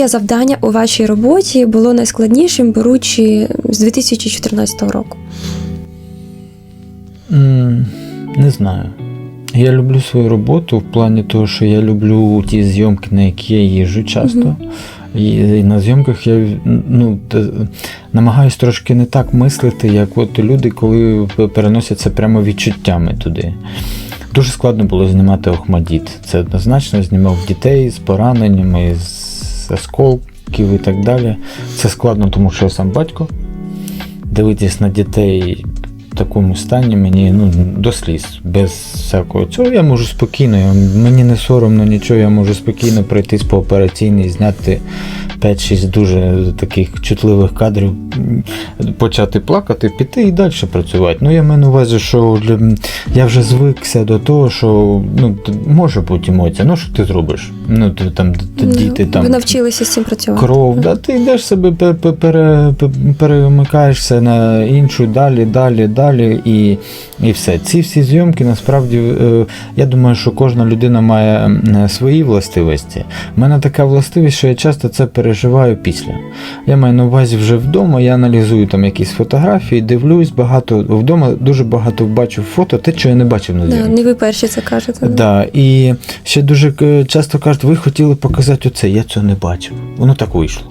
Яке завдання у вашій роботі було найскладнішим, беручи з 2014 року? Не знаю. Я люблю свою роботу в плані того, що я люблю ті зйомки, на які я їжджу часто. І, і на зйомках я ну, намагаюсь трошки не так мислити, як от люди, коли переносяться прямо відчуттями туди. Дуже складно було знімати Охмадіт. Це однозначно знімав дітей з пораненнями, з осколків і так далі. Це складно, тому що я сам батько. Дивитись на дітей такому стані мені ну, до сліз, без всякого цього. Я можу спокійно, я, мені не соромно нічого, я можу спокійно пройтись по операційній, зняти 5-6 дуже таких чутливих кадрів, почати плакати, піти і далі працювати. Ну, я маю на увазі, що для- я вже звикся до того, що ну, може бути емоція. Ну, що ти зробиш? Ну, ти, там, т- діти там Ви навчилися з цим працювати? кров, да, ти йдеш себе пе- пе- пере, перемикаєшся на іншу, далі, далі, далі, і, і все. Ці всі зйомки насправді е, я думаю, що кожна людина має свої властивості. У мене така властивість, що я часто це переживаю після. Я маю на увазі вже вдома, я аналізую там якісь фотографії, дивлюсь багато вдома дуже багато бачу фото, те, що я не бачив на Да, не ви перші це кажете. да. Да, і ще дуже е, часто кажуть, ви хотіли показати оце, я цього не бачив. Воно так вийшло.